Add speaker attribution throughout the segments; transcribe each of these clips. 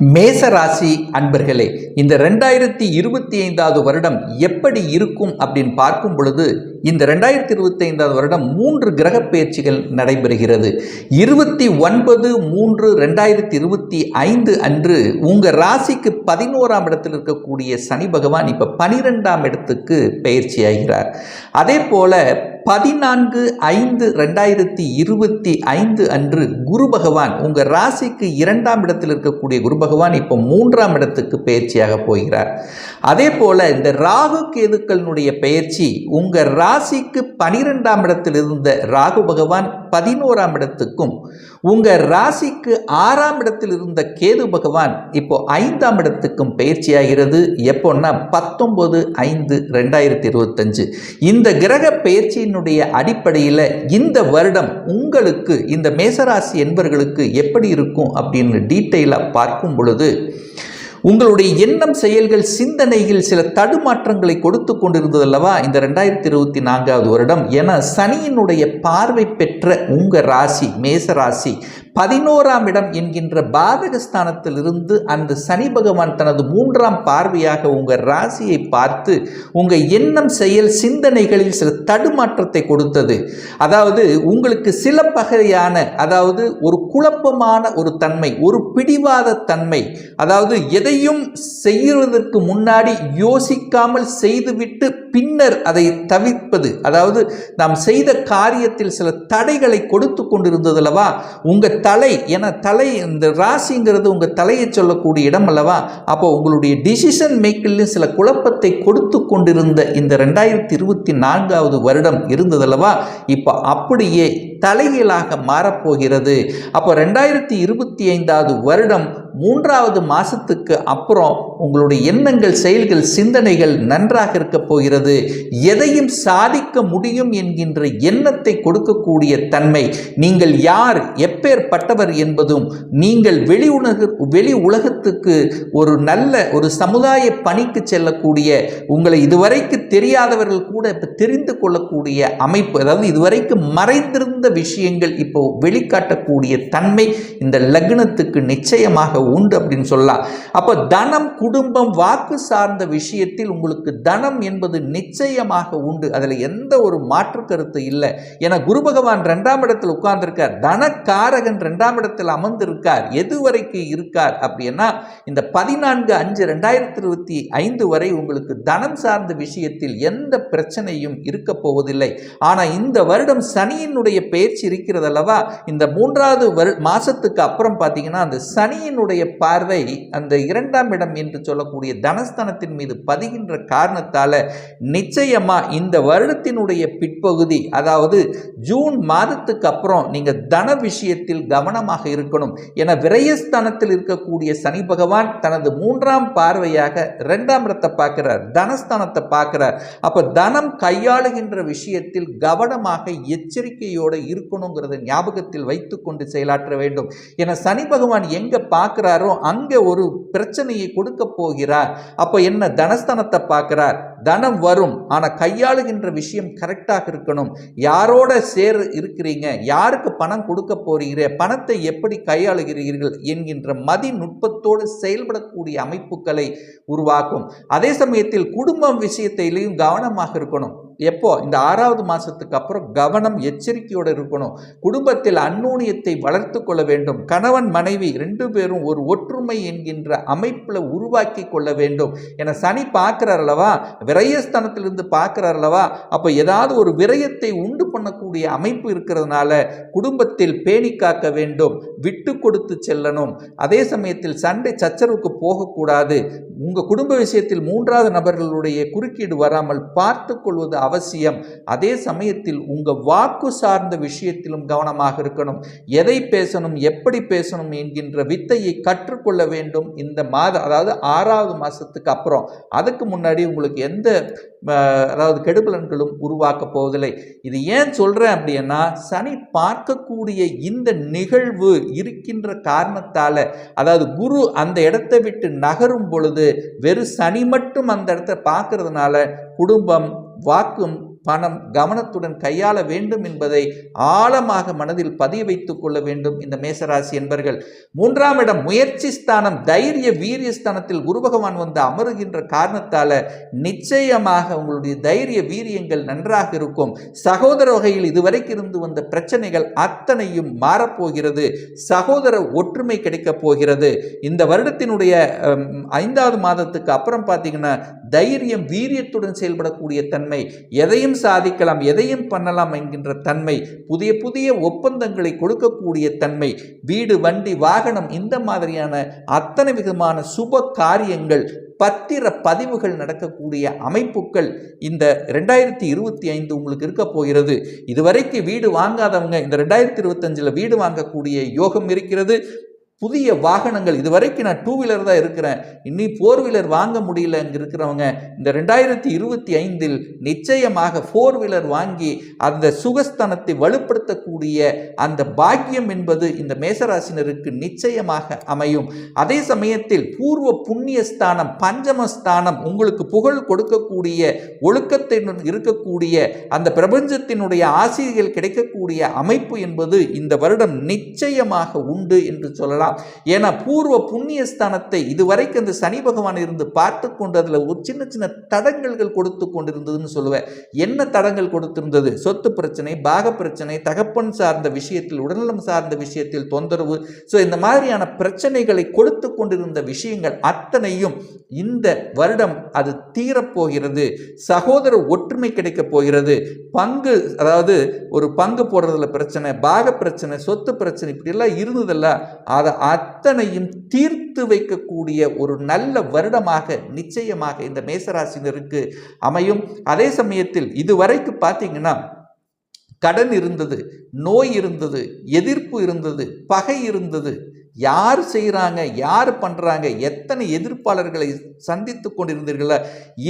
Speaker 1: மேசராசி அன்பர்களே இந்த ரெண்டாயிரத்தி இருபத்தி ஐந்தாவது வருடம் எப்படி இருக்கும் அப்படின்னு பார்க்கும் பொழுது இந்த ரெண்டாயிரத்தி இருபத்தி ஐந்தாவது வருடம் மூன்று கிரக பயிற்சிகள் நடைபெறுகிறது. இருபத்தி ஒன்பது மூன்று ரெண்டாயிரத்தி இருபத்தி ஐந்து அன்று உங்கள் ராசிக்கு பதினோராம் இடத்தில் இருக்கக்கூடிய சனி பகவான் இப்போ பனிரெண்டாம் இடத்துக்கு பயிற்சி ஆகிறார் அதே போல பதினான்கு ஐந்து ரெண்டாயிரத்தி இருபத்தி ஐந்து அன்று குரு பகவான் உங்கள் ராசிக்கு இரண்டாம் இடத்தில் இருக்கக்கூடிய குரு பகவான் இப்போ மூன்றாம் இடத்துக்கு பயிற்சியாக போகிறார். அதே போல இந்த ராகு கேதுக்களினுடைய பயிற்சி உங்கள் ராசிக்கு பனிரெண்டாம் இடத்தில் இருந்த ராகு பகவான் பதினோராம் இடத்துக்கும் உங்கள் ராசிக்கு ஆறாம் இடத்தில் இருந்த கேது பகவான் இப்போ ஐந்தாம் இடத்துக்கும் பயிற்சியாகிறது. எப்போன்னா பத்தொன்பது ஐந்து ரெண்டாயிரத்தி இருபத்தஞ்சு இந்த கிரக பயிற்சியினுடைய அடிப்படையில் இந்த வருடம் உங்களுக்கு இந்த மேசராசி என்பவர்களுக்கு எப்படி இருக்கும் அப்படின்னு டீட்டெயிலாக பார்க்கும் பொழுது உங்களுடைய எண்ணம் செயல்கள் சிந்தனைகள் சில தடுமாற்றங்களை கொடுத்து கொண்டிருந்தது அல்லவா இந்த ரெண்டாயிரத்தி இருபத்தி நான்காவது வருடம். என சனியினுடைய பார்வை பெற்ற உங்கள் ராசி மேச ராசி பதினோராம் இடம் என்கின்ற பாதகஸ்தானத்திலிருந்து அந்த சனி பகவான் தனது மூன்றாம் பார்வையாக உங்கள் ராசியை பார்த்து உங்கள் எண்ணம் செயல் சிந்தனைகளில் சில தடுமாற்றத்தை கொடுத்தது. அதாவது உங்களுக்கு சில பகையான அதாவது ஒரு குழப்பமான ஒரு தன்மை ஒரு பிடிவாத தன்மை அதாவது எதை எதையும் செய்வதற்கு முன்னாடி யோசிக்காமல் செய்துவிட்டு பின்னர் அதை தவிர்ப்பது. அதாவது நாம் செய்த காரியத்தில் சில தடைகளை கொடுத்து கொண்டிருந்தது அல்லவா உங்கள் தலை என தலை இந்த ராசிங்கிறது உங்கள் தலையை சொல்லக்கூடிய இடம் அல்லவா? அப்போ உங்களுடைய டிசிஷன் மேக்கிலும் சில குழப்பத்தை கொடுத்து கொண்டிருந்த இந்த ரெண்டாயிரத்தி இருபத்தி நான்காவது வருடம் இருந்ததல்லவா? இப்போ அப்படியே தலைகீழாக மாறப்போகிறது. அப்போ ரெண்டாயிரத்தி இருபத்தி ஐந்தாவது வருடம் மூன்றாவது மாதத்துக்கு அப்புறம் உங்களுடைய எண்ணங்கள் செயல்கள் சிந்தனைகள் நன்றாக இருக்க போகிறது. எதையும் சாதிக்க முடியும் என்கின்ற எண்ணத்தை கொடுக்கக்கூடிய தன்மை நீங்கள் யார் எப்பேற்பட்டவர் என்பதும் நீங்கள் வெளி உலக வெளி உலகத்துக்கு ஒரு நல்ல ஒரு சமுதாய பணிக்கு செல்லக்கூடிய உங்களை இதுவரைக்கு தெரியாதவர்கள் கூட இப்போ தெரிந்து கொள்ளக்கூடிய அமைப்பு அதாவது இதுவரைக்கும் மறைந்திருந்த விஷயங்கள் இப்போ வெளிக்காட்டக்கூடிய தன்மை இந்த லக்னத்துக்கு நிச்சயமாக உண்டு அப்படின்னு சொல்லலாம் அப்போ தனம் குடும்பம் வாக்கு சார்ந்த விஷயத்தில் உங்களுக்கு தனம் என்பது நிச்சயமாக உண்டு. அதில் எந்த ஒரு மாற்று கருத்து இல்லை. ஏன்னா குரு பகவான் ரெண்டாம் இடத்தில் உட்கார்ந்துருக்கார். தனக்காரகன் ரெண்டாம் இடத்தில் அமர்ந்திருக்கார். எது வரைக்கும் இருக்கார் அப்படின்னா இந்த பதினான்கு அஞ்சு ரெண்டாயிரத்தி இருபத்தி ஐந்து வரை உங்களுக்கு தனம் சார்ந்த விஷயத்தில் எந்த பிரச்சனையும் இருக்க போவதில்லை. ஆனால் இந்த வருடம் சனியினுடைய பயிற்சி இருக்கிறது அல்லவா இந்த மூன்றாவது வரு மாசத்துக்கு அப்புறம் பார்த்தீங்கன்னா அந்த சனியினுடைய பார்வை அந்த இரண்டாம் இடம் என்று சொல்லக்கூடிய தனஸ்தானத்தின் மீது பதிகின்ற காரணத்தால் நிச்சயமா இந்த வருடத்தினுடைய பிற்பகுதி அதாவது ஜூன் மாதத்துக்கு அப்புறம் நீங்கள் தன விஷயத்தில் கவனமாக இருக்கணும். என விரயஸ்தானத்தில் இருக்கக்கூடிய சனி பகவான் தனது மூன்றாம் பார்வையாக இரண்டாம் இடத்தை பார்க்கிறார் தனஸ்தானத்தை பார்க்கிறார். அப்போ தனம் கையாளுகின்ற விஷயத்தில் கவனமாக எச்சரிக்கையோடு இருக்கணுங்கிறத ஞாபகத்தில் வைத்துக்கொண்டு செயலாற்ற வேண்டும். என சனி பகவான் எங்கே பார்க்குறாரோ அங்கே ஒரு பிரச்சனையை கொடுக்க போகிறார். அப்போ என்ன? தனஸ்தனத்தை பார்க்கிறார். தனம் வரும். ஆனால் கையாளுகின்ற விஷயம் கரெக்டாக இருக்கணும். யாரோட சேர் இருக்கிறீங்க? யாருக்கு பணம் கொடுக்க போறீங்க? பணத்தை எப்படி கையாளுகிறீர்கள்? என்கின்ற மதி நுட்பத்தோடு செயல்படக்கூடிய அமைப்புகளை உருவாக்கும். அதே சமயத்தில் குடும்பம் விஷயத்திலையும் கவனமாக இருக்கணும். எப்போ? இந்த ஆறாவது மாதத்துக்கு அப்புறம் கவனம் எச்சரிக்கையோடு இருக்கணும். குடும்பத்தில் அந்நூனியத்தை வளர்த்து கொள்ள வேண்டும். கணவன் மனைவி ரெண்டு பேரும் ஒரு ஒற்றுமை என்கின்ற அமைப்பில் உருவாக்கி கொள்ள வேண்டும். என சனி பார்க்குறார் அல்லவா? விரயஸ்தானத்திலிருந்து பார்க்குறார் அல்லவா? அப்போ ஏதாவது ஒரு விரயத்தை உண்டு பண்ணக்கூடிய அமைப்பு இருக்கிறதுனால குடும்பத்தில் பேணி காக்க வேண்டும். விட்டு கொடுத்து செல்லணும். அதே சமயத்தில் சண்டை சச்சரவுக்கு போகக்கூடாது. உங்கள் குடும்ப விஷயத்தில் மூன்றாவது நபர்களுடைய குறுக்கீடு வராமல் பார்த்து கொள்வது அவசியம். அதே சமயத்தில் உங்கள் வாக்கு சார்ந்த விஷயத்திலும் கவனமாக இருக்கணும். எதை பேசணும் எப்படி பேசணும் என்கின்ற வித்தையை கற்றுக்கொள்ள வேண்டும் இந்த மாத அதாவது ஆறாவது மாதத்துக்கு அப்புறம். அதுக்கு முன்னாடி உங்களுக்கு எந்த அதாவது கெடுபலன்களும் உருவாக்க போவதில்லை. இது ஏன் சொல்கிறேன் அப்படின்னா சனி பார்க்கக்கூடிய இந்த நிகழ்வு இருக்கின்ற காரணத்தால் அதாவது குரு அந்த இடத்தை விட்டு நகரும் பொழுது வெறும் சனி மட்டும் அந்த இடத்த பார்க்கறதுனால குடும்பம் வாக்கும் பணம் கவனத்துடன் கையாள வேண்டும் என்பதை ஆழமாக மனதில் பதிய வைத்துக் கொள்ள வேண்டும் இந்த மேசராசி என்பர்கள். மூன்றாம் இடம் முயற்சி ஸ்தானம் தைரிய வீரிய ஸ்தானத்தில் குரு பகவான் வந்து அமருகின்ற காரணத்தால நிச்சயமாக உங்களுடைய தைரிய வீரியங்கள் நன்றாக இருக்கும். சகோதர வகையில் இதுவரைக்கு இருந்து வந்த பிரச்சனைகள் அத்தனையும் மாறப்போகிறது. சகோதர ஒற்றுமை கிடைக்கப் போகிறது. இந்த வருடத்தினுடைய ஐந்தாவது மாதத்துக்கு அப்புறம் பார்த்தீங்கன்னா தைரியம் வீரியத்துடன் செயல்படக்கூடிய தன்மை எதையும் சாதிக்கலாம் எதையும் பண்ணலாம் என்கின்ற தன்மை புதிய புதிய ஒப்பந்தங்களை கொடுக்கக்கூடிய தன்மை வீடு வண்டி வாகனம் இந்த மாதிரியான அத்தனை விதமான சுப காரியங்கள் பத்திர பதிவுகள் நடக்கக்கூடிய அமைப்புகள் இந்த ரெண்டாயிரத்தி இருபத்தி ஐந்து உங்களுக்கு இருக்க போகிறது. இதுவரைக்கும் வீடு வாங்காதவங்க இந்த ரெண்டாயிரத்தி இருபத்தஞ்சில் வீடு வாங்கக்கூடிய யோகம் இருக்கிறது. புதிய வாகனங்கள். இதுவரைக்கும் நான் டூ வீலர் தான் இருக்கிறேன். இனி ஃபோர் வீலர் வாங்க முடியல இங்கே இருக்கிறவங்க. இந்த ரெண்டாயிரத்தி இருபத்தி ஐந்தில் நிச்சயமாக ஃபோர் வீலர் வாங்கி அந்த சுகஸ்தானத்தை வலுப்படுத்தக்கூடிய அந்த பாக்கியம் என்பது இந்த மேசராசினருக்கு நிச்சயமாக அமையும். அதே சமயத்தில் பூர்வ புண்ணிய ஸ்தானம் பஞ்சமஸ்தானம் உங்களுக்கு புகழ் கொடுக்கக்கூடிய ஒழுக்கத்தினுடன் இருக்கக்கூடிய அந்த பிரபஞ்சத்தினுடைய ஆசிரியர்கள் கிடைக்கக்கூடிய அமைப்பு என்பது இந்த வருடம் நிச்சயமாக உண்டு என்று சொல்லலாம். ஏன்னா பூர்வ புண்ணியஸ்தானத்தை இதுவரைக்கும் அந்த சனி பகவான் இருந்து பார்த்து கொண்டு அதில் ஒரு சின்ன சின்ன தடங்கல்கள் கொடுத்து கொண்டிருந்ததுன்னு சொல்லுவேன். என்ன தடங்கள் கொடுத்திருந்தது? சொத்து பிரச்சனை பாக பிரச்சனை தகப்பன் சார்ந்த விஷயத்தில் உடல்நலம் சார்ந்த விஷயத்தில் தொந்தரவு. ஸோ இந்த மாதிரியான பிரச்சனைகளை கொடுத்து கொண்டிருந்த விஷயங்கள் அத்தனையும் இந்த வருடம் அது தீரப்போகிறது சகோதர ஒற்றுமை கிடைக்கப் போகிறது. பங்கு அதாவது ஒரு பங்கு போடுறதுல பிரச்சனை பாக பிரச்சனை சொத்து பிரச்சனை இப்படியெல்லாம் இருந்ததில்ல. அதை அத்தனையும் தீர்த்து வைக்கக்கூடிய ஒரு நல்ல வருடமாக நிச்சயமாக இந்த மேசராசினருக்கு அமையும். அதே சமயத்தில் இதுவரைக்கும் பார்த்தீங்கன்னா கடன் இருந்தது நோய் இருந்தது எதிர்ப்பு இருந்தது பகை இருந்தது யார் செய்கிறாங்க யார் பண்ணுறாங்க எத்தனை எதிர்ப்பாளர்களை சந்தித்து கொண்டிருந்தீர்களா?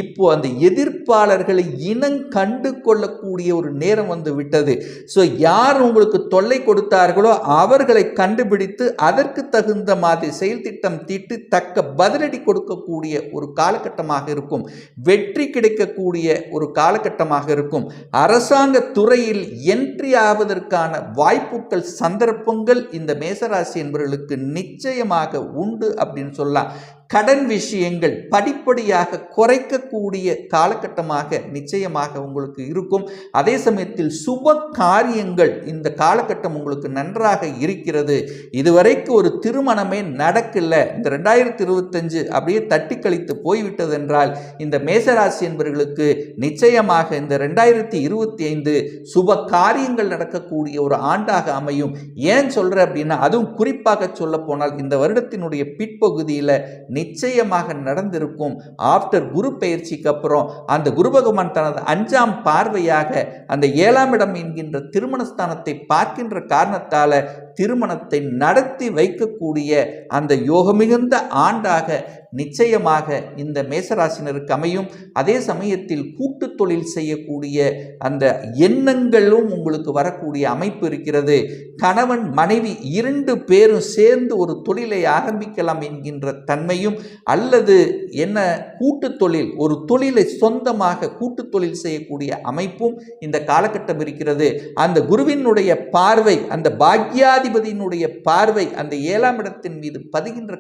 Speaker 1: இப்போ அந்த எதிர்ப்பாளர்களை இனம் கண்டு கொள்ளக்கூடிய ஒரு நேரம் வந்து விட்டது. ஸோ யார் உங்களுக்கு தொல்லை கொடுத்தார்களோ அவர்களை கண்டுபிடித்து அதற்கு தகுந்த மாதிரி செயல் திட்டம் தீட்டு தக்க பதிலடி கொடுக்கக்கூடிய ஒரு காலகட்டமாக இருக்கும். வெற்றி கிடைக்கக்கூடிய ஒரு காலகட்டமாக இருக்கும். அரசாங்க துறையில் என்ட்ரி ஆவதற்கான வாய்ப்புகள் சந்தர்ப்பங்கள் இந்த மேசராசி என்பவர்களுக்கு நிச்சயமாக உண்டு அப்படின்னு சொல்லலாம். கடன் விஷயங்கள் படிப்படியாக குறைக்கக்கூடிய காலகட்டமாக நிச்சயமாக உங்களுக்கு இருக்கும். அதே சமயத்தில் சுப காரியங்கள் இந்த காலகட்டம் உங்களுக்கு நன்றாக இருக்கிறது. இதுவரைக்கும் ஒரு திருமணமே நடக்கல. இந்த ரெண்டாயிரத்தி இருபத்தஞ்சு அப்படியே தட்டி கழித்து போய்விட்டது என்றால் இந்த மேசராசி என்பவர்களுக்கு நிச்சயமாக இந்த ரெண்டாயிரத்தி இருபத்தி ஐந்து சுப காரியங்கள் நடக்கக்கூடிய ஒரு ஆண்டாக அமையும். ஏன் சொல்கிறேன் அப்படின்னா அதுவும் குறிப்பாக சொல்ல போனால் இந்த வருடத்தினுடைய பிற்பகுதியில் நிச்சயமாக நடந்திருக்கும். ஆஃப்டர் குரு பயிற்சிக்கு அப்புறம் அந்த குரு பகவான் தனது அஞ்சாம் பார்வையாக அந்த ஏழாம் இடம் என்கின்ற திருமணஸ்தானத்தை பார்க்கின்ற காரணத்தால் திருமணத்தை நடத்தி வைக்கக்கூடிய அந்த யோகமிகுந்த ஆண்டாக நிச்சயமாக இந்த மேசராசினருக்கு அமையும். அதே சமயத்தில் கூட்டு தொழில் செய்யக்கூடிய அந்த எண்ணங்களும் உங்களுக்கு வரக்கூடிய அமைப்பு இருக்கிறது. கணவன் மனைவி இரண்டு பேரும் சேர்ந்து ஒரு தொழிலை ஆரம்பிக்கலாம் என்கின்ற தன்மையும் அல்லது என்ன கூட்டு தொழில் ஒரு தொழிலை சொந்தமாக கூட்டு தொழில் செய்யக்கூடிய அமைப்பும் இந்த காலகட்டம் இருக்கிறது. அந்த குருவினுடைய பார்வை அந்த பாக்யாதிபதியினுடைய பார்வை அந்த ஏழாம் இடத்தின் மீது பதிகின்ற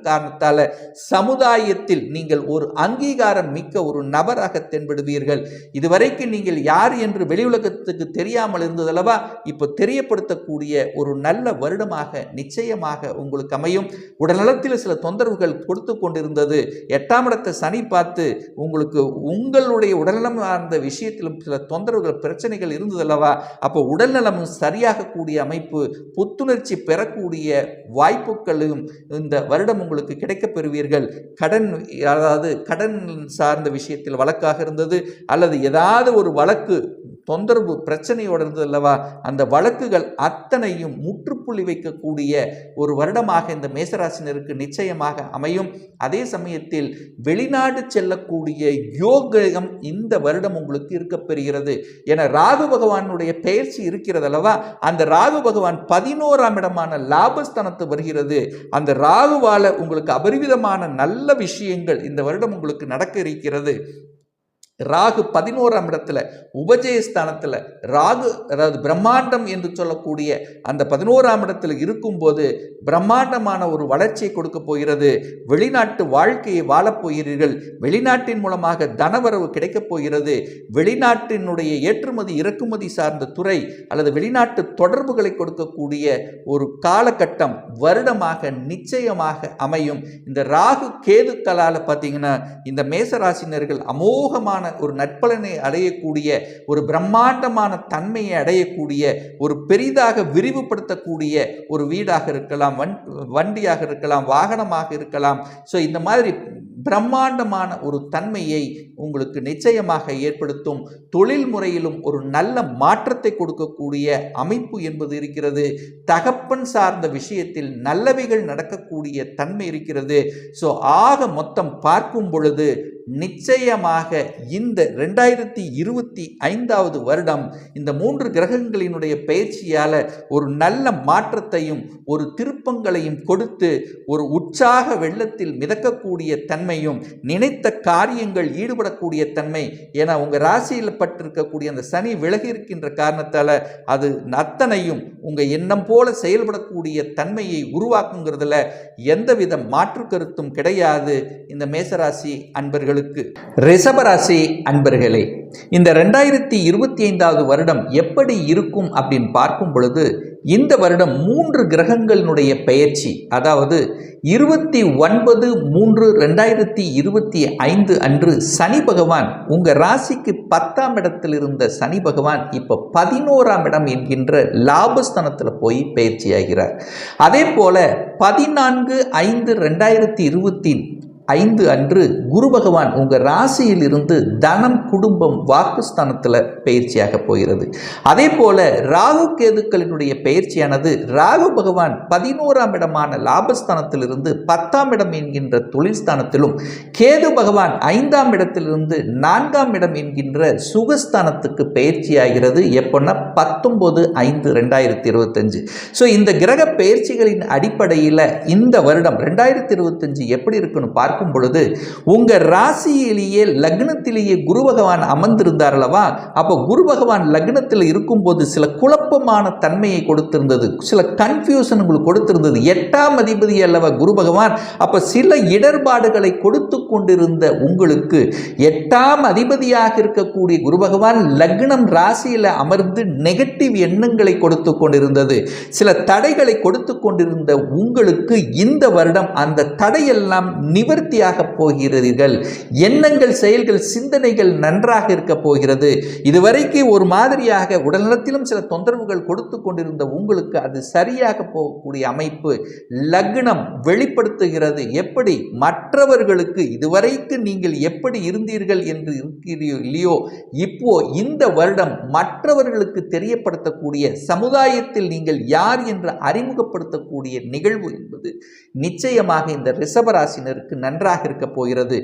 Speaker 1: சமுதாய சமுதாயத்தில் நீங்கள் ஒரு அங்கீகாரம் மிக்க ஒரு நபராக தென்படுவீர்கள். இதுவரைக்கும் நீங்கள் யார் என்று வெளி உலகத்துக்கு தெரியாமல் இருந்ததல்லவா இப்போ தெரியப்படுத்தக்கூடிய ஒரு நல்ல வருடமாக நிச்சயமாக உங்களுக்கு அமையும். உடல்நலத்தில் சில தொந்தரவுகள் கொடுத்து கொண்டிருந்தது. எட்டாம் இடத்தை சனி பார்த்து உங்களுக்கு உங்களுடைய உடல்நலம் சார்ந்த விஷயத்திலும் சில தொந்தரவுகள் பிரச்சனைகள் இருந்ததல்லவா அப்போ உடல்நலமும் சரியாக கூடிய அமைப்பு புத்துணர்ச்சி பெறக்கூடிய வாய்ப்புகளும் இந்த வருடம் உங்களுக்கு கிடைக்கப் பெறுவீர்கள். கடன் அதாவது கடன் சார்ந்த விஷயத்தில் வழக்காக இருந்தது அல்லது ஏதாவது ஒரு வழக்கு தொந்தரவு பிரச்சனையோடு இருந்தது அல்லவா அந்த வழக்குகள் அத்தனையும் முற்றுப்புள்ளி வைக்கக்கூடிய ஒரு வருடமாக இந்த மேசராசினருக்கு நிச்சயமாக அமையும். அதே சமயத்தில் வெளிநாடு செல்லக்கூடிய யோகம் இந்த வருடம் உங்களுக்கு இருக்கப்பெறுகிறது என ராகு பகவானுடைய பெயர்ச்சி இருக்கிறது அல்லவா அந்த ராகு பகவான் பதினோராம் இடமான லாபஸ்தானத்து வருகிறது. அந்த ராகுவால உங்களுக்கு அபரிவிதமான நல்ல விஷயங்கள் இந்த வருடம் உங்களுக்கு நடக்க இருக்கிறது. ராகு பதினோராம் இடத்துல உபஜயஸ்தானத்தில் ராகு அதாவது பிரம்மாண்டம் என்று சொல்லக்கூடிய அந்த பதினோராம் இடத்துல இருக்கும்போது பிரம்மாண்டமான ஒரு வளர்ச்சியை கொடுக்க போகிறது. வெளிநாட்டு வாழ்க்கையை வாழப் போகிறீர்கள். வெளிநாட்டின் மூலமாக தனவரவு கிடைக்கப் போகிறது. வெளிநாட்டினுடைய ஏற்றுமதி இறக்குமதி சார்ந்த துறை அல்லது வெளிநாட்டு தொடர்புகளை கொடுக்கக்கூடிய ஒரு காலகட்டம் வருடமாக நிச்சயமாக அமையும். இந்த ராகு கேதுக்களால் பார்த்தீங்கன்னா இந்த மேசராசினர்கள் அமோகமான ஒரு நட்பலனை அடையக்கூடிய ஒரு பிரம்மாண்டமான தன்மையை அடையக்கூடிய ஒரு பெரிதாக விரிவுபடுத்தக்கூடிய ஒரு வீடாக இருக்கலாம் வண் வண்டியாக இருக்கலாம் வாகனமாக இருக்கலாம். ஸோ இந்த மாதிரி பிரம்மாண்டமான ஒரு தன்மையை உங்களுக்கு நிச்சயமாக ஏற்படுத்தும். தொழில் முறையிலும் ஒரு நல்ல மாற்றத்தை கொடுக்கக்கூடிய அமைப்பு என்பது இருக்கிறது. தகப்பன் சார்ந்த விஷயத்தில் நல்லவைகள் நடக்கக்கூடிய தன்மை இருக்கிறது. ஸோ ஆக மொத்தம் பார்க்கும் பொழுது நிச்சயமாக இந்த ரெண்டாயிரத்தி இருபத்தி ஐந்தாவது வருடம் இந்த மூன்று கிரகங்களினுடைய பயிற்சியால் ஒரு நல்ல மாற்றத்தையும் ஒரு திருப்பங்களையும் கொடுத்து ஒரு உற்சாக வெள்ளத்தில் மிதக்கக்கூடிய தன்மையும் நினைத்த காரியங்கள் ஈடுபடக்கூடிய தன்மை ஏன்னா உங்கள் ராசியில் பட்டிருக்கக்கூடிய அந்த சனி விலகி இருக்கின்ற காரணத்தால் அது அத்தனையும் உங்கள் எண்ணம் போல செயல்படக்கூடிய தன்மையை உருவாக்குங்கிறதுல எந்தவித மாற்று கருத்தும் கிடையாது. இந்த மேசராசி அன்பர்களுக்கு ரிஷபராசி அன்பர்களே இந்த ரெண்டாயிரத்தி இருபத்தி ஐந்தாவது வருடம் எப்படி இருக்கும் அப்படின்னு பார்க்கும் பொழுது இந்த வருடம் மூன்று கிரகங்களினுடைய பெயர்ச்சி அதாவது இருபத்தி ஒன்பது மூன்று ரெண்டாயிரத்தி இருபத்தி ஐந்து அன்று சனி பகவான் உங்கள் ராசிக்கு பத்தாம் இடத்தில் இருந்த சனி பகவான் இப்போ பதினோராம் இடம் என்கின்ற லாபஸ்தானத்தில் போய் பயிற்சியாகிறார். அதே போல பதினான்கு ஐந்து ரெண்டாயிரத்தி இருபத்தி ஐந்து அன்று குரு பகவான் உங்கள் ராசியில் இருந்து தனம் குடும்பம் வாக்குஸ்தானத்தில் பயிற்சியாக போகிறது. அதே போல ராகு கேதுக்களினுடைய பயிற்சியானது ராகு பகவான் பதினோராம் இடமான லாபஸ்தானத்திலிருந்து பத்தாம் இடம் என்கின்ற தொழில் ஸ்தானத்திலும் கேது பகவான் ஐந்தாம் இடத்திலிருந்து நான்காம் இடம் என்கின்ற சுகஸ்தானத்துக்கு பயிற்சியாகிறது. எப்போன்னா பத்தொம்போது ஐந்து ரெண்டாயிரத்தி இருபத்தஞ்சு ஸோ இந்த கிரக பயிற்சிகளின் அடிப்படையில் இந்த வருடம் ரெண்டாயிரத்தி இருபத்தஞ்சு எப்படி இருக்குன்னு பார்க்க பார்க்கும் பொழுது உங்க ராசியிலேயே லக்னத்திலேயே குரு பகவான் அமர்ந்திருந்தார் அல்லவா? அப்போ குரு பகவான் லக்னத்தில் இருக்கும்போது சில குழப்பமான தன்மையை கொடுத்திருந்தது. சில கன்ஃபியூஷன் உங்களுக்கு கொடுத்திருந்தது. எட்டாம் அதிபதி அல்லவா குரு பகவான்? அப்போ சில இடர்பாடுகளை கொடுத்து கொண்டிருந்த உங்களுக்கு எட்டாம் அதிபதியாக இருக்கக்கூடிய குரு பகவான் லக்னம் ராசியில் அமர்ந்து நெகட்டிவ் எண்ணங்களை கொடுத்து கொண்டிருந்தது. சில தடைகளை கொடுத்து கொண்டிருந்த உங்களுக்கு இந்த வருடம் அந்த தடையெல்லாம் நிவர்த்தி நிவர்த்தியாக போகிறீர்கள். எண்ணங்கள் செயல்கள் சிந்தனைகள் நன்றாக இருக்க போகிறது. இதுவரைக்கு ஒரு மாதிரியாக உடல்நலத்திலும் சில தொந்தரவுகள் கொடுத்து கொண்டிருந்த உங்களுக்கு அது சரியாக போகக்கூடிய அமைப்பு லக்னம் வெளிப்படுத்துகிறது. எப்படி? மற்றவர்களுக்கு இதுவரைக்கு நீங்கள் எப்படி இருந்தீர்கள் என்று இருக்கிறீர்களோ இல்லையோ? இப்போ இந்த வருடம் மற்றவர்களுக்கு தெரியப்படுத்தக்கூடிய சமுதாயத்தில் நீங்கள் யார் என்று அறிமுகப்படுத்தக்கூடிய நிகழ்வு என்பது நிச்சயமாக இந்த ரிஷபராசினருக்கு நன்றாக இருக்க போகிறது.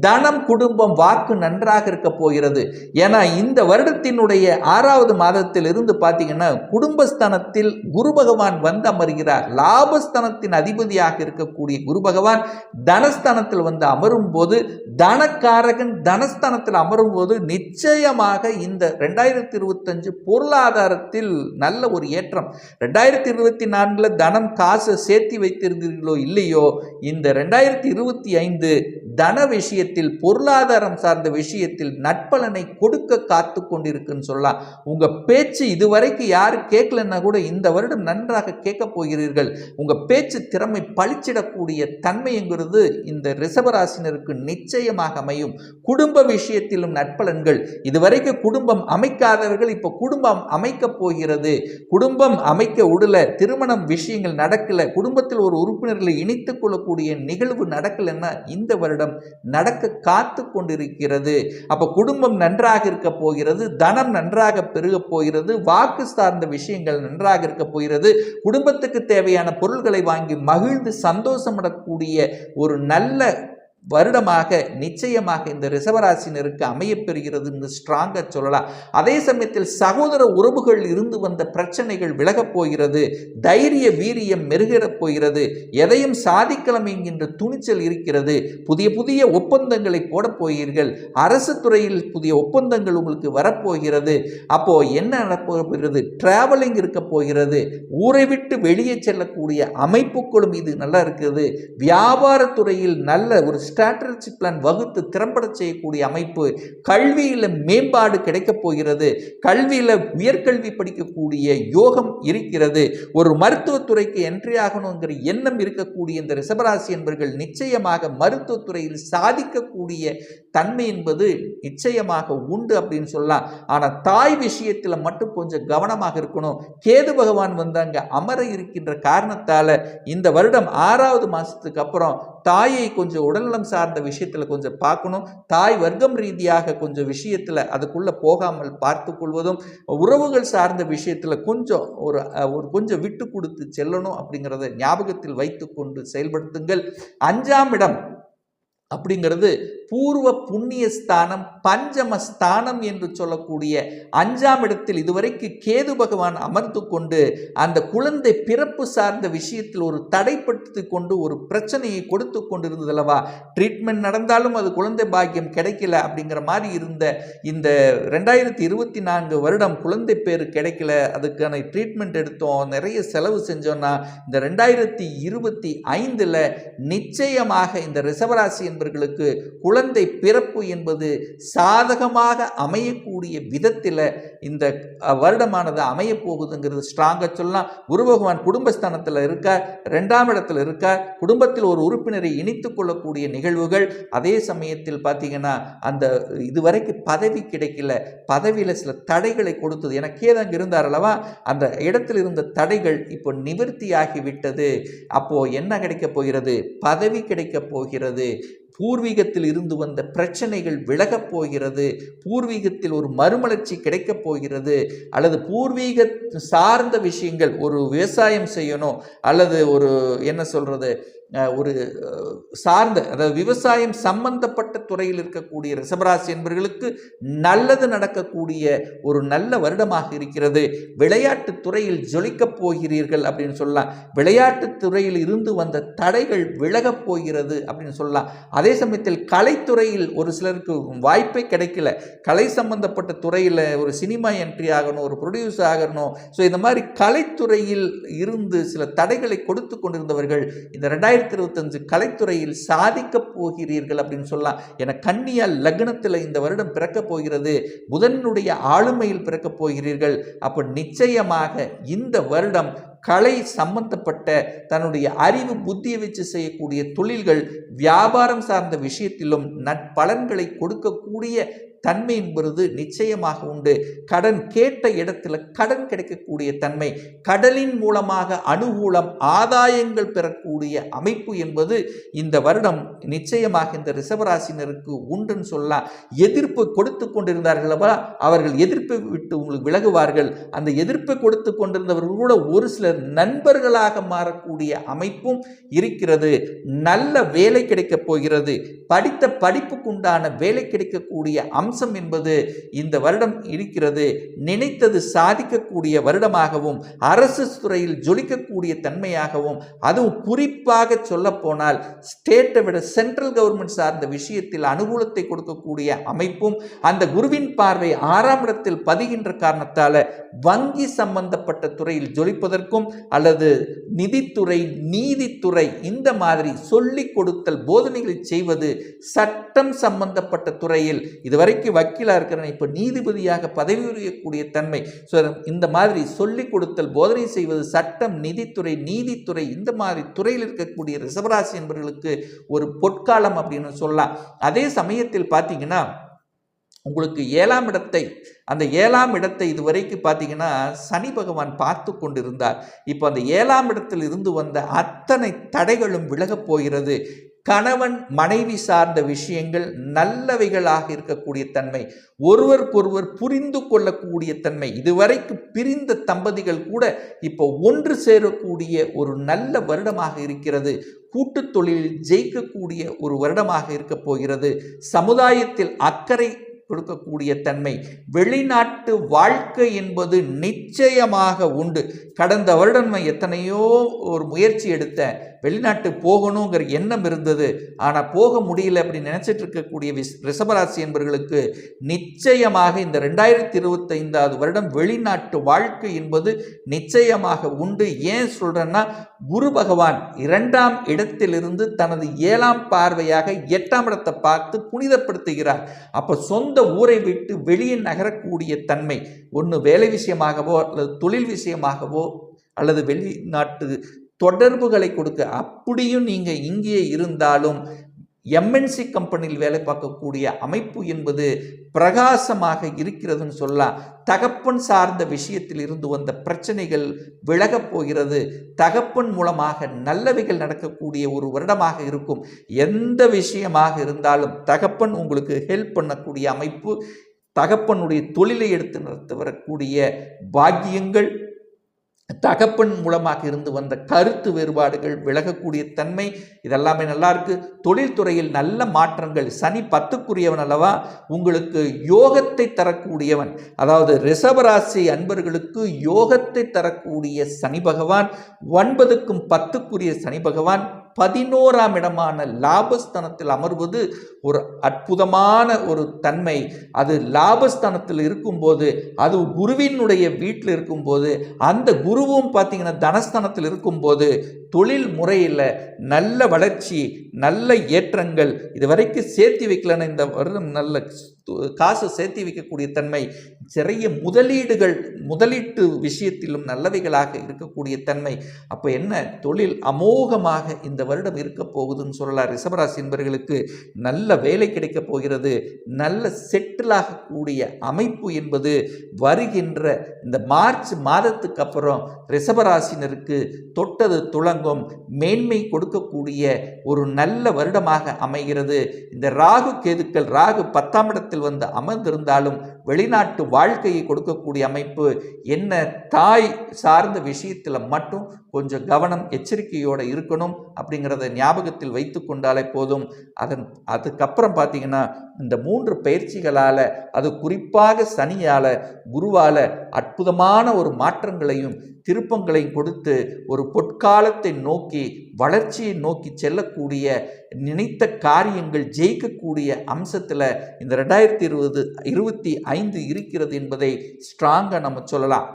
Speaker 1: தனம் குடும்பம் வாக்கு நன்றாக இருக்க போகிறது. ஏன்னா இந்த வருடத்தினுடைய ஆறாவது மாதத்தில் இருந்து பார்த்தீங்கன்னா குடும்பஸ்தானத்தில் குரு பகவான் வந்து அமர்கிறார். லாபஸ்தானத்தின் அதிபதியாக இருக்கக்கூடிய குரு பகவான் தனஸ்தானத்தில் வந்து அமரும் போது தனக்காரகன் தனஸ்தானத்தில் அமரும் போது நிச்சயமாக இந்த ரெண்டாயிரத்தி இருபத்தஞ்சு பொருளாதாரத்தில் நல்ல ஒரு ஏற்றம். ரெண்டாயிரத்தி இருபத்தி நான்கில் தனம் காசு சேர்த்தி வைத்திருந்தீர்களோ இல்லையோ? இந்த ரெண்டாயிரத்தி இருபத்தி ஐந்து தன விஷயத்தில் பொருளாதாரம் சார்ந்த விஷயத்தில் நட்பலனை கொடுக்க காத்து கொண்டிருக்குன்னு சொல்லலாம். உங்கள் பேச்சு இதுவரைக்கும் யாரும் கேட்கலன்னா கூட இந்த வருடம் நன்றாக கேட்க போகிறீர்கள். உங்கள் பேச்சு திறமை பழிச்சிடக்கூடிய தன்மைங்கிறது இந்த ரிசபராசினருக்கு நிச்சயமாக அமையும். குடும்ப விஷயத்திலும் நட்பலன்கள் இதுவரைக்கும் குடும்பம் அமைக்காதவர்கள் இப்போ குடும்பம் அமைக்க போகிறது. குடும்பம் அமைக்க உடல திருமணம் விஷயங்கள் நடக்கல. குடும்பத்தில் ஒரு உறுப்பினர்கள் இணைத்துக் கொள்ளக்கூடிய நிகழ்வு நடக்கலைன்னா இந்த வருடம் நடக்க காத்து கொண்டிருக்கிறது. அப்போ குடும்பம் நன்றாக இருக்க போகிறது தனம் நன்றாக பெருக போகிறது வாக்கு சார்ந்த விஷயங்கள் நன்றாக இருக்க போகிறது. குடும்பத்துக்கு தேவையான பொருள்களை வாங்கி மகிழ்ந்து சந்தோஷமிடக்கூடிய ஒரு நல்ல வருடமாக நிச்சயமாக இந்த ரிசவராசினருக்கு அமையப்பெறுகிறதுன்னு ஸ்ட்ராங்காக சொல்லலாம். அதே சமயத்தில் சகோதர உறவுகள் இருந்து வந்த பிரச்சனைகள் விலகப் போகிறது. தைரிய வீரியம் மெருகிடப் போகிறது. எதையும் சாதிக்கலாம் என்கின்ற துணிச்சல் இருக்கிறது. புதிய புதிய ஒப்பந்தங்களை போடப் போகிறீர்கள். அரசு துறையில் புதிய ஒப்பந்தங்கள் உங்களுக்கு வரப்போகிறது அப்போது என்ன நடப்போகிறது டிராவலிங் இருக்க போகிறது. ஊரை விட்டு வெளியே செல்லக்கூடிய அமைப்புகளும் இது நல்லா இருக்குது வியாபாரத்துறையில் நல்ல ஒரு ஸ்ட்ராட்டஜி பிளான் வகுத்து திறம்பட செய்யக்கூடிய அமைப்பு கல்வியில் மேம்பாடு கிடைக்கப் போகிறது. கல்வியில் உயர்கல்வி படிக்கக்கூடிய யோகம் இருக்கிறது. ஒரு மருத்துவத்துறைக்கு என்ட்ரி ஆகணுங்கிற எண்ணம் இருக்கக்கூடிய இந்த ரிஷபராசி என்பர்கள் நிச்சயமாக மருத்துவத்துறையில் சாதிக்கக்கூடிய தன்மை என்பது நிச்சயமாக உண்டு அப்படின்னு சொல்லலாம். ஆனால் தாய் விஷயத்தில் மட்டும் கொஞ்சம் கவனமாக இருக்கணும். கேது பகவான் வந்து அங்கே அமர இருக்கின்ற காரணத்தால் இந்த வருடம் ஆறாவது மாதத்துக்கு அப்புறம் தாயை கொஞ்சம் உடல்நலம் சார்ந்த விஷயத்தில் கொஞ்சம் பார்க்கணும். தாய் வர்க்கம் ரீதியாக கொஞ்சம் விஷயத்தில் அதுக்குள்ளே போகாமல் பார்த்து கொள்வதும் உறவுகள் சார்ந்த விஷயத்தில் கொஞ்சம் ஒரு ஒரு கொஞ்சம் விட்டு கொடுத்து செல்லணும் அப்படிங்கிறத ஞாபகத்தில் வைத்துக்கொண்டு செயல்படுத்துங்கள். அஞ்சாம் இடம் அப்படிங்கிறது பூர்வ புண்ணிய ஸ்தானம் பஞ்சம ஸ்தானம் என்று சொல்லக்கூடிய அஞ்சாம் இடத்தில் இதுவரைக்கு கேது பகவான் அமர்ந்து கொண்டு அந்த குழந்தை பிறப்பு சார்ந்த விஷயத்தில் ஒரு தடைப்பட்டு கொண்டு ஒரு பிரச்சனையை கொடுத்து கொண்டிருந்தது அல்லவா? ட்ரீட்மெண்ட் நடந்தாலும் அது குழந்தை பாக்கியம் கிடைக்கல அப்படிங்கிற மாதிரி இருந்த இந்த ரெண்டாயிரத்தி இருபத்தி நான்கு வருடம் குழந்தை பேர் கிடைக்கல அதுக்கான ட்ரீட்மெண்ட் எடுத்தோம் நிறைய செலவு செஞ்சோம்னா இந்த ரெண்டாயிரத்தி இருபத்தி ஐந்தில் நிச்சயமாக இந்த ரிசவராசி என்பவர்களுக்கு குழந்தை பிறப்பு என்பது சாதகமாக அமையக்கூடிய விதத்தில் இந்த வருடமானது அமையப்போகுதுங்கிறது ஸ்ட்ராங்காக சொல்லலாம். குரு பகவான் குடும்பஸ்தானத்தில் இருக்கார் ரெண்டாம் இடத்துல இருக்கார் குடும்பத்தில் ஒரு உறுப்பினரை இணைத்து கொள்ளக்கூடிய நிகழ்வுகள். அதே சமயத்தில் பார்த்தீங்கன்னா அந்த இதுவரைக்கும் பதவி கிடைக்கல. பதவியில் சில தடைகளை கொடுத்தது. எனக்கே தான் இருந்தார் அல்லவா? அந்த இடத்தில் இருந்த தடைகள் இப்போ நிவர்த்தியாகிவிட்டது. அப்போது என்ன கிடைக்கப் போகிறது? பதவி கிடைக்கப் போகிறது. பூர்வீகத்தில் இருந்து வந்த பிரச்சனைகள் விலகப் போகிறது பூர்வீகத்தில் ஒரு மறுமலர்ச்சி கிடைக்கப் போகிறது அல்லது பூர்வீக சார்ந்த விஷயங்கள் ஒரு விவசாயம் செய்யணும் அல்லது ஒரு என்ன சொல்றது ஒரு சார்ந்த அதாவது விவசாயம் சம்பந்தப்பட்ட துறையில் இருக்கக்கூடிய ரிஷபராசி என்பவர்களுக்கு நல்லது நடக்கக்கூடிய ஒரு நல்ல வருடமாக இருக்கிறது. விளையாட்டு துறையில் ஜொலிக்கப் போகிறீர்கள் அப்படின்னு சொல்லலாம். விளையாட்டு துறையில் இருந்து வந்த தடைகள் விலகப் போகிறது அப்படின்னு சொல்லலாம். அதே சமயத்தில் கலைத்துறையில் ஒரு சிலருக்கு வாய்ப்பே கிடைக்கல. கலை சம்பந்தப்பட்ட துறையில் ஒரு சினிமா என்ட்ரி ஆகணும் ஒரு ப்ரொடியூஸ் ஆகணும். ஸோ இந்த மாதிரி கலைத்துறையில் இருந்து சில தடைகளை கொடுத்து கொண்டிருந்தவர்கள் இந்த ரெண்டாயிரத்தி இருபத்தஞ்சு கலைத்துறையில் சாதிக்கப் போகிறீர்கள் அப்படின்னு சொல்லலாம். என கன்னியா லக்னத்தில் இந்த வருடம் பிறக்கப் போகிறது. புதனுடைய ஆளுமையில் பிறக்கப் போகிறீர்கள். அப்போ நிச்சயமாக இந்த வருடம் கலை சம்பந்தப்பட்ட தன்னுடைய அறிவு புத்தியை வச்சு செய்யக்கூடிய தொழில்கள் வியாபாரம் சார்ந்த விஷயத்திலும் நட்பலன்களை கொடுக்கக்கூடிய தன்மை என்பது நிச்சயமாக உண்டு. கடன் கேட்ட இடத்துல கடன் கிடைக்கக்கூடிய தன்மை கடலின் மூலமாக அனுகூலம் ஆதாயங்கள் பெறக்கூடிய அமைப்பு என்பது இந்த வருடம் நிச்சயமாக இந்த ரிசவராசினருக்கு உண்டுன்னு சொல்லலாம். எதிர்ப்பு கொடுத்து கொண்டிருந்தார்கள் அவர்கள் எதிர்ப்பை விட்டு உங்களுக்கு விலகுவார்கள். அந்த எதிர்ப்பை கொடுத்து கொண்டிருந்தவர்கள் கூட ஒரு சிலர் நண்பர்களாக மாறக்கூடிய அமைப்பும் இருக்கிறது. நல்ல வேலை கிடைக்கப் போகிறது. படித்த படிப்புக்குண்டான வேலை கிடைக்கக்கூடிய அம்சம் என்பது இந்த வருடம் இருக்கிறது. நினைத்தது சாதிக்கக்கூடிய வருடமாகவும் அரசு துறையில் ஜொலிக்கக்கூடிய தன்மையாகவும் அதுவும் குறிப்பாக சொல்லப்போனால் ஸ்டேட்டை விட சென்ட்ரல் கவர்மெண்ட் சார்ந்த விஷயத்தில் அனுகூலத்தை கொடுக்கக்கூடிய அமைப்பும் அந்த குருவின் பார்வை ஆறாம் இடத்தில் பதிகின்ற காரணத்தால் வங்கி சம்பந்தப்பட்ட துறையில் ஜொலிப்பதற்கும் அல்லது நிதித்துறை நீதித்துறை இந்த மாதிரி சொல்லிக் கொடுத்தல் போதனைகளை செய்வது சட்டம் சம்பந்தப்பட்ட துறையில் இதுவரை வரைக்கும் வக்கீலாக இருக்கிறேன் இப்போ நீதிபதியாக பதவி உரியக்கூடிய தன்மை ஸோ இந்த மாதிரி சொல்லிக் கொடுத்தல் போதனை செய்வது சட்டம் நிதித்துறை நீதித்துறை இந்த மாதிரி துறையில் இருக்கக்கூடிய ரிசவராசி என்பவர்களுக்கு ஒரு பொற்காலம் அப்படின்னு சொல்லலாம். அதே சமயத்தில் பார்த்தீங்கன்னா உங்களுக்கு ஏழாம் இடத்தை அந்த ஏழாம் இடத்தை இதுவரைக்கும் பார்த்தீங்கன்னா சனி பகவான் பார்த்து கொண்டிருந்தார். இப்போ அந்த ஏழாம் இடத்தில் இருந்து வந்த அத்தனை தடைகளும் விலகப் போகிறது. கணவன் மனைவி சார்ந்த விஷயங்கள் நல்லவைகளாக இருக்கக்கூடிய தன்மை ஒருவருக்கொருவர் புரிந்து கொள்ளக்கூடிய தன்மை இதுவரைக்கு பிரிந்த தம்பதிகள் கூட இப்போ ஒன்று சேரக்கூடிய ஒரு நல்ல வருடமாக இருக்கிறது. கூட்டுத் தொழிலில் ஜெயிக்கக்கூடிய ஒரு வருடமாக இருக்க போகிறது. சமுதாயத்தில் அக்கறை கொடுக்கக்கூடிய தன்மை. வெளிநாட்டு வாழ்க்கை என்பது நிச்சயமாக உண்டு. கடந்த வருடம் எத்தனையோ ஒரு முயற்சி எடுத்தேன். வெளிநாட்டு போகணுங்கிற எண்ணம் இருந்தது. ஆனால் போக முடியல அப்படின்னு நினச்சிட்டு இருக்கக்கூடிய விஸ் ரிஷபராசி என்பவர்களுக்கு நிச்சயமாக இந்த ரெண்டாயிரத்தி இருபத்தைந்தாவது வருடம் வெளிநாட்டு வாழ்க்கை என்பது நிச்சயமாக உண்டு. ஏன் சொல்கிறேன்னா குரு பகவான் இரண்டாம் இடத்திலிருந்து தனது ஏழாம் பார்வையாக எட்டாம் இடத்தை பார்த்து புனிதப்படுத்துகிறார். அப்போ சொந்த ஊரை விட்டு வெளியே நகரக்கூடிய தன்மை ஒன்று வேலை விஷயமாகவோ அல்லது தொழில் விஷயமாகவோ அல்லது வெளிநாட்டு தொடர்புகளை கொடுக்க அப்படியும் நீங்கள் இங்கே இருந்தாலும் எம்என்சி கம்பெனியில் வேலை பார்க்கக்கூடிய அமைப்பு என்பது பிரகாசமாக இருக்கிறதுன்னு சொல்லலாம் தகப்பன் சார்ந்த விஷயத்தில் இருந்து வந்த பிரச்சனைகள் விலகப் போகிறது. தகப்பன் மூலமாக நல்லவைகள் நடக்கக்கூடிய ஒரு வருடமாக இருக்கும். எந்த விஷயமாக இருந்தாலும் தகப்பன் உங்களுக்கு ஹெல்ப் பண்ணக்கூடிய அமைப்பு தகப்பனுடைய தொழிலை எடுத்து நடத்த வரக்கூடிய பாக்கியங்கள் தகப்பன் மூலமாக இருந்து வந்த கருத்து வேறுபாடுகள் விலகக்கூடிய தன்மை இதெல்லாமே நல்லா இருக்கு. தொழில்துறையில் நல்ல மாற்றங்கள். சனி பத்துக்குரியவன் அல்லவா? உங்களுக்கு யோகத்தை தரக்கூடியவன். அதாவது ரிஷபராசி அன்பர்களுக்கு யோகத்தை தரக்கூடிய சனி பகவான் ஒன்பதுக்கும் பத்துக்குரிய சனி பகவான் பதினோராம் இடமான லாபஸ்தானத்தில் அமர்வது ஒரு அற்புதமான ஒரு தன்மை. அது லாபஸ்தானத்தில் இருக்கும்போது அது குருவினுடைய வீட்டில் இருக்கும்போது அந்த குருவும் பார்த்தீங்கன்னா தனஸ்தானத்தில் இருக்கும்போது தொழில் முறையில் நல்ல வளர்ச்சி நல்ல ஏற்றங்கள் இது வரைக்கும் சேர்த்து வைக்கலன்னு இந்த வருடம் நல்ல காசு சேர்த்து வைக்கக்கூடிய தன்மை நிறைய முதலீடுகள் முதலீட்டு விஷயத்திலும் நல்லவைகளாக இருக்கக்கூடிய தன்மை. அப்போ என்ன? தொழில் அமோகமாக இந்த இந்த வருடம் இருக்க போகுதுன்னு சொல்லலாம். ரிஷபராசி என்பர்களுக்கு நல்ல வேலை கிடைக்கப் போகிறது. நல்ல செட்டிலாகக்கூடிய அமைப்பு என்பது வருகின்ற இந்த மார்ச் மாதத்துக்கு அப்புறம் ரிஷபராசினருக்கு தொட்டது துளங்கும். மேன்மை கொடுக்கக்கூடிய ஒரு நல்ல வருடமாக அமைகிறது. இந்த ராகு கேதுக்கள் ராகு பத்தாம் இடத்தில் வந்து அமர்ந்திருந்தாலும் வெளிநாட்டு வாழ்க்கையை கொடுக்கக்கூடிய அமைப்பு என்ன தாய் சார்ந்த விஷயத்தில் மட்டும் கொஞ்சம் கவனம் எச்சரிக்கையோடு இருக்கணும் அப்படிங்கிறத ஞாபகத்தில் வைத்து கொண்டாலே போதும். அதன் அதுக்கப்புறம் பார்த்தீங்கன்னா இந்த மூன்று பயிற்சிகளால் அது குறிப்பாக சனியால் குருவால் அற்புதமான ஒரு மாற்றங்களையும் திருப்பங்களையும் கொடுத்து ஒரு பொற்காலத்தை நோக்கி வளர்ச்சியை நோக்கி செல்லக்கூடிய நினைத்த காரியங்கள் ஜெயிக்கக்கூடிய அம்சத்தில் இந்த ரெண்டாயிரத்தி இருபது இருபத்தி ஐந்து இருக்கிறது என்பதை ஸ்ட்ராங்காக நம்ம சொல்லலாம்.